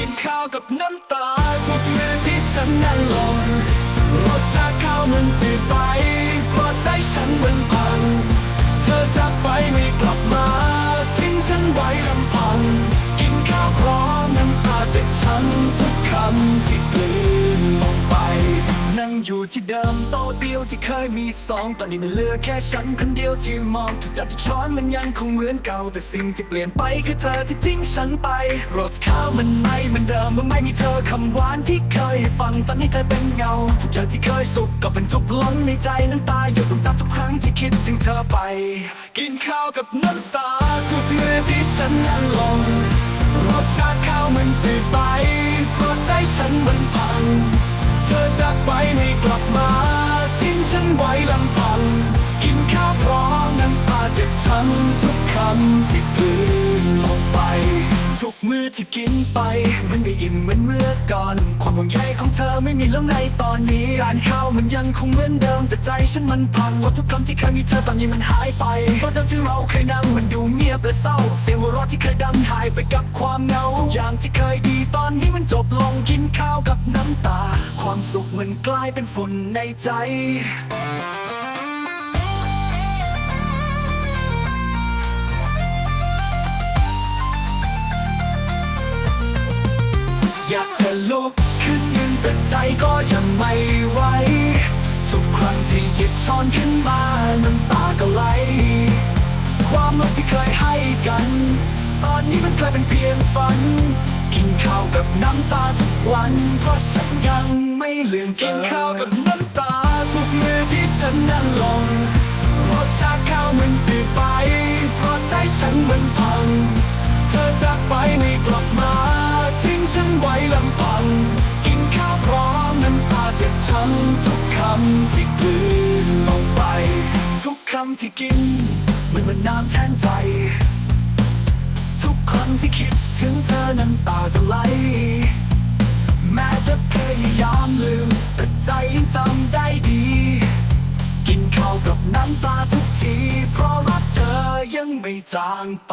ินข้าวกับน้ำตาทุกมือที่ฉันนั่นลงรสชาติข้าวมันจืดไป อยู่ที่เดิมโตเดียวที่เคยมีสองตอนนี้มันเหลือแค่ฉันคนเดียวที่มองทุกจัดทุกช้อนมันยังคงเหมือนเก่าแต่สิ่งที่เปลี่ยนไปคือเธอที่ทิ้งฉันไปรสข้าวมันไม่เหมือนเดิมเมื่อไม่มีเธอคำหวานที่เคยให้ฟังตอนนี้เธอเป็นเงาทุกอย่างที่เคยสุขก็เป็นทุกข์ล้นในใจน้ำตาหยดลงจากทุกครั้งที่คิดถึงเธอไป กินข้าวกับน้ำตาทุกมือที่ฉันนั่งลงรสชาติข้าวมันจืดไปเพราะใจฉันมัน ไว้ลำพัง กินข้าวพร้อมนั้นตาเจ็บช้ำทุกคำที่กลืนลงไป ทุกมื้อที่กินไป มันไม่อิ่มเหมือนเมื่อก่อน ความหวังใยของเธอไม่มีแล้วในตอนนี้จานข้าวมันยังคงเหมือนเดิมแต่ใจฉันมันพังเพราะทุกคำที่เคยมีเธอตอนนี้มันหายไปเพราะเดิมที่เราเคยนั่งมัน และเศร้า เสียงหัวเราะที่เคยดังหายไปกับความเหงา อย่างที่เคยดีตอนนี้มันจบลงกินข้าวกับน้ำตา ความสุขมันกลายเป็นฝุ่นในใจอยากจะลุกขึ้นยืนแต่ใจก็ยังไม่ไหว ทุกครั้งที่หยิบช้อนขึ้นมาน้ำตาก็ไหล ความรักที่เคยให้กัน ตอนนี้มันกลายเป็นเพียงฝัน กินข้าวกับน้ำตาทุกวัน เพราะฉันยังไม่ลืมเธอกินข้าวกับน้ำตาทุกมือที่ฉันนั่งลงรสชาติข้าวมันจืดไป เพราะใจฉันมันพัง เธอจากไปไม่กลับมาทิ้งฉันไว้ลำพัง ที่กิน มันมันน้ำแทนใจ ทุกครั้งที่คิดถึงเธอน้ำตาจะไหล แม้จะพยายามลืม แต่ใจยังจำได้ดี กินข้าวกับน้ำตาทุกที เพราะรักเธอยังไม่จางไป